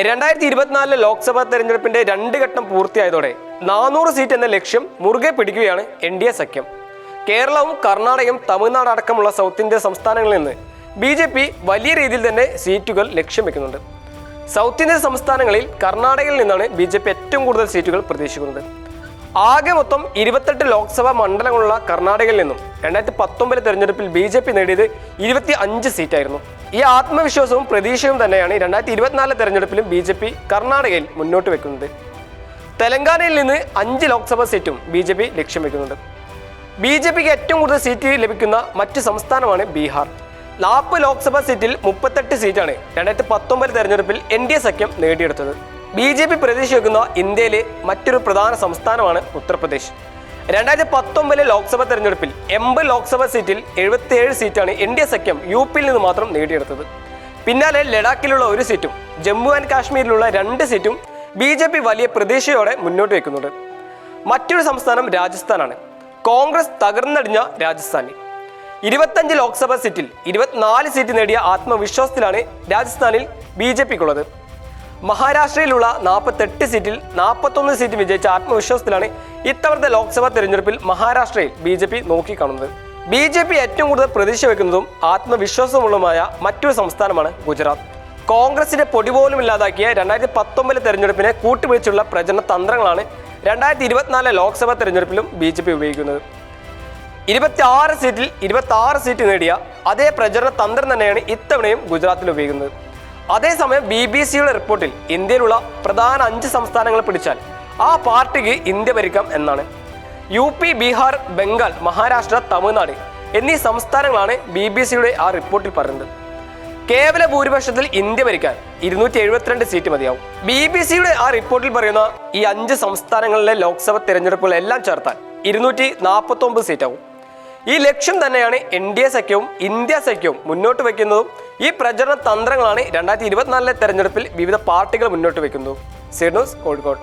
രണ്ടായിരത്തി ഇരുപത്തിനാലിലെ ലോക്സഭാ തെരഞ്ഞെടുപ്പിന്റെ രണ്ട് ഘട്ടം പൂർത്തിയായതോടെ നാനൂറ് സീറ്റ് എന്ന ലക്ഷ്യം മുറുകെ പിടിക്കുകയാണ് എൻ ഡി എ സഖ്യം. കേരളവും കർണാടകയും തമിഴ്നാട് അടക്കമുള്ള സൗത്ത് ഇന്ത്യ സംസ്ഥാനങ്ങളിൽ നിന്ന് ബി ജെ പി വലിയ രീതിയിൽ തന്നെ സീറ്റുകൾ ലക്ഷ്യം വെക്കുന്നുണ്ട്. സൗത്ത് ഇന്ത്യൻ സംസ്ഥാനങ്ങളിൽ കർണാടകയിൽ നിന്നാണ് ബി ജെ പി ഏറ്റവും കൂടുതൽ സീറ്റുകൾ പ്രതീക്ഷിക്കുന്നത്. ആകെ മൊത്തം ഇരുപത്തെട്ട് ലോക്സഭാ മണ്ഡലങ്ങളുള്ള കർണാടകയിൽ നിന്നും രണ്ടായിരത്തി പത്തൊമ്പത് തെരഞ്ഞെടുപ്പിൽ ബി ജെ പി നേടിയത് ഇരുപത്തി അഞ്ച് സീറ്റായിരുന്നു. ഈ ആത്മവിശ്വാസവും പ്രതീക്ഷയും തന്നെയാണ് രണ്ടായിരത്തി ഇരുപത്തിനാല് തെരഞ്ഞെടുപ്പിലും ബി ജെ പി കർണാടകയിൽ മുന്നോട്ട് വെക്കുന്നത്. തെലങ്കാനയിൽ നിന്ന് അഞ്ച് ലോക്സഭാ സീറ്റും ബി ജെ പി ലക്ഷ്യം വെക്കുന്നുണ്ട് ബി ജെ പിക്ക് ഏറ്റവും കൂടുതൽ സീറ്റ് ലഭിക്കുന്ന മറ്റ് സംസ്ഥാനമാണ് ബീഹാർ. ലാപ്പ് ലോക്സഭാ സീറ്റിൽ മുപ്പത്തെട്ട് സീറ്റാണ് രണ്ടായിരത്തി പത്തൊമ്പത് തെരഞ്ഞെടുപ്പിൽ എൻ ഡി എ സഖ്യം നേടിയെടുത്തത്. ബി ജെ പി പ്രതീക്ഷ ഇന്ത്യയിലെ മറ്റൊരു പ്രധാന സംസ്ഥാനമാണ് ഉത്തർപ്രദേശ്. രണ്ടായിരത്തി പത്തൊമ്പതിലെ ലോക്സഭാ തെരഞ്ഞെടുപ്പിൽ എൺപത് ലോക്സഭാ സീറ്റിൽ എഴുപത്തിയേഴ് സീറ്റാണ് എൻ ഡി എ സഖ്യം യു പിയിൽ നിന്ന് മാത്രം നേടിയെടുത്തത്. പിന്നാലെ ലഡാക്കിലുള്ള ഒരു സീറ്റും ജമ്മു ആൻഡ് കാശ്മീരിലുള്ള രണ്ട് സീറ്റും ബി ജെ പി വലിയ പ്രതീക്ഷയോടെ മുന്നോട്ട് വയ്ക്കുന്നുണ്ട് മറ്റൊരു സംസ്ഥാനം രാജസ്ഥാനാണ്. കോൺഗ്രസ് തകർന്നടിഞ്ഞ രാജസ്ഥാനിൽ ഇരുപത്തഞ്ച് ലോക്സഭാ സീറ്റിൽ ഇരുപത്തിനാല് സീറ്റ് നേടിയ ആത്മവിശ്വാസത്തിലാണ് രാജസ്ഥാനിൽ ബി ജെ പിക്കുള്ളത്. മഹാരാഷ്ട്രയിലുള്ള നാൽപ്പത്തെട്ട് സീറ്റിൽ നാൽപ്പത്തൊന്ന് സീറ്റ് വിജയിച്ച ആത്മവിശ്വാസത്തിലാണ് ഇത്തവണത്തെ ലോക്സഭാ തെരഞ്ഞെടുപ്പിൽ മഹാരാഷ്ട്രയിൽ ബി ജെ പി നോക്കിക്കാണുന്നത്. ബി ജെ പി ഏറ്റവും കൂടുതൽ പ്രതീക്ഷ വെക്കുന്നതും ആത്മവിശ്വാസമുള്ളതുമായ മറ്റൊരു സംസ്ഥാനമാണ് ഗുജറാത്ത്. കോൺഗ്രസിന്റെ പൊടി പോലും ഇല്ലാതാക്കിയ രണ്ടായിരത്തി പത്തൊമ്പതിലെ തെരഞ്ഞെടുപ്പിനെ കൂട്ടുപിടിച്ചുള്ള പ്രചരണ തന്ത്രങ്ങളാണ് രണ്ടായിരത്തി ഇരുപത്തിനാലിലെ ലോക്സഭാ തെരഞ്ഞെടുപ്പിലും ബി ജെ പി ഉപയോഗിക്കുന്നത്. ഇരുപത്തി ആറ് സീറ്റിൽ ഇരുപത്തി ആറ് സീറ്റ് നേടിയ അതേ പ്രചരണ തന്ത്രം തന്നെയാണ് ഇത്തവണയും ഗുജറാത്തിൽ ഉപയോഗിക്കുന്നത്. അതേസമയം ബി ബി സിയുടെ റിപ്പോർട്ടിൽ ഇന്ത്യയിലുള്ള പ്രധാന അഞ്ച് സംസ്ഥാനങ്ങളെ പിടിച്ചാൽ ആ പാർട്ടിക്ക് ഇന്ത്യ ഭരിക്കാം എന്നാണ്. യു പി ബീഹാർ ബംഗാൾ മഹാരാഷ്ട്ര തമിഴ്നാട് എന്നീ സംസ്ഥാനങ്ങളാണ് ബി ബി സിയുടെ ആ റിപ്പോർട്ടിൽ പറയുന്നത് കേവല ഭൂരിപക്ഷത്തിൽ ഇന്ത്യ ഭരിക്കാൻ ഇരുന്നൂറ്റി എഴുപത്തിരണ്ട് സീറ്റ് മതിയാവും. ബി ബി സിയുടെ ആ റിപ്പോർട്ടിൽ പറയുന്ന ഈ അഞ്ച് സംസ്ഥാനങ്ങളിലെ ലോക്സഭ തെരഞ്ഞെടുപ്പുകളെല്ലാം ചേർത്താൽ ഇരുന്നൂറ്റി നാൽപ്പത്തി ഒമ്പത് സീറ്റാവും. ഈ ലക്ഷ്യം തന്നെയാണ് എൻ ഡി എ സഖ്യവും ഇന്ത്യ സഖ്യവും മുന്നോട്ട് വയ്ക്കുന്നതും ഈ പ്രചരണ തന്ത്രങ്ങളാണ് രണ്ടായിരത്തി ഇരുപത്തിനാലിലെ തെരഞ്ഞെടുപ്പിൽ വിവിധ പാർട്ടികൾ മുന്നോട്ട് വയ്ക്കുന്നതും സീഡ് ന്യൂസ് കോഴിക്കോട്.